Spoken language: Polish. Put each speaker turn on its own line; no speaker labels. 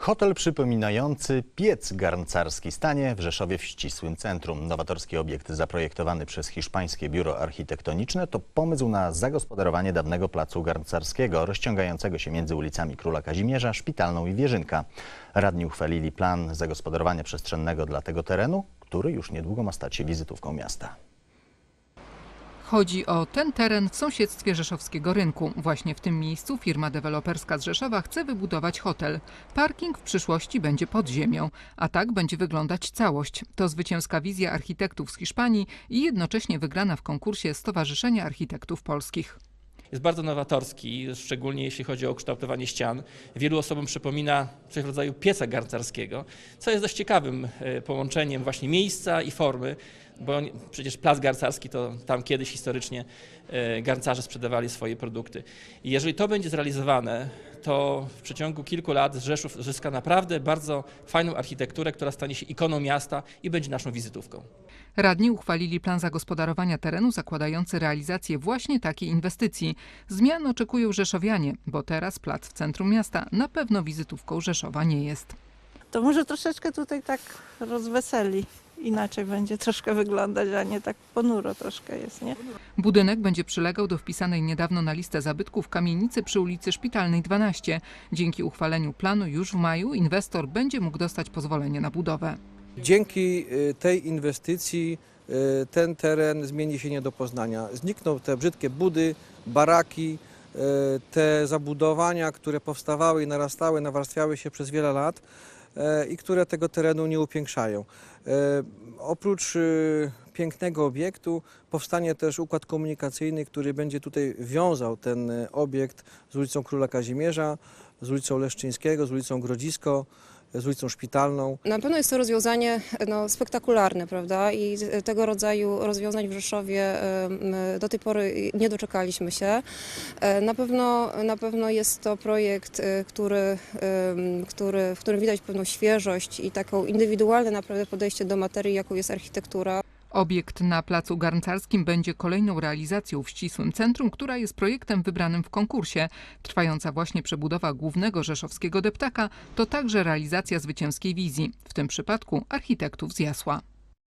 Hotel przypominający piec garncarski stanie w Rzeszowie w ścisłym centrum. Nowatorski obiekt zaprojektowany przez hiszpańskie biuro architektoniczne to pomysł na zagospodarowanie dawnego placu garncarskiego rozciągającego się między ulicami Króla Kazimierza, Szpitalną i Wierzynka. Radni uchwalili plan zagospodarowania przestrzennego dla tego terenu, który już niedługo ma stać się wizytówką miasta.
Chodzi o ten teren w sąsiedztwie Rzeszowskiego Rynku. Właśnie w tym miejscu firma deweloperska z Rzeszowa chce wybudować hotel. Parking w przyszłości będzie pod ziemią, a tak będzie wyglądać całość. To zwycięska wizja architektów z Hiszpanii i jednocześnie wygrana w konkursie Stowarzyszenia Architektów Polskich.
Jest bardzo nowatorski, szczególnie jeśli chodzi o kształtowanie ścian. Wielu osobom przypomina coś w rodzaju pieca garncarskiego, co jest dość ciekawym e, połączeniem właśnie miejsca i formy, bo przecież plac garncarski to tam kiedyś historycznie e, garncarze sprzedawali swoje produkty. I jeżeli to będzie zrealizowane, to w przeciągu kilku lat Rzeszów zyska naprawdę bardzo fajną architekturę, która stanie się ikoną miasta i będzie naszą wizytówką.
Radni uchwalili plan zagospodarowania terenu zakładający realizację właśnie takiej inwestycji. Zmian oczekują Rzeszowianie, bo teraz plac w centrum miasta na pewno wizytówką Rzeszowa nie jest.
to może troszeczkę tutaj tak rozweseli. Inaczej będzie troszkę wyglądać, a nie tak ponuro troszkę jest, nie?
Budynek będzie przylegał do wpisanej niedawno na listę zabytków kamienicy przy ulicy Szpitalnej 12. Dzięki uchwaleniu planu już w maju inwestor będzie mógł dostać pozwolenie na budowę.
Dzięki y, tej inwestycji y, ten teren zmieni się nie do poznania. Znikną te brzydkie budy, baraki, y, te zabudowania, które powstawały i narastały, nawarstwiały się przez wiele lat i które tego terenu nie upiększają. Y, Oprócz y, pięknego obiektu powstanie też układ komunikacyjny, który będzie tutaj wiązał ten y, obiekt z ulicą Króla Kazimierza, z ulicą Leszczyńskiego, z ulicą Grodzisko, z ulicą Szpitalną.
Na pewno jest to rozwiązanie no, spektakularne, prawda? I z- tego rodzaju rozwiązań w Rzeszowie em, do tej pory nie doczekaliśmy się. E, Na pewno, na pewno jest to projekt, e, który, który, w którym widać pewną świeżość i taką indywidualne naprawdę podejście do materii, jaką jest architektura.
Obiekt na placu garncarskim będzie kolejną realizacją w ścisłym centrum, która jest projektem wybranym w konkursie. Trwająca właśnie przebudowa głównego rzeszowskiego deptaka to także realizacja zwycięskiej wizji, w tym przypadku architektów z Jasła.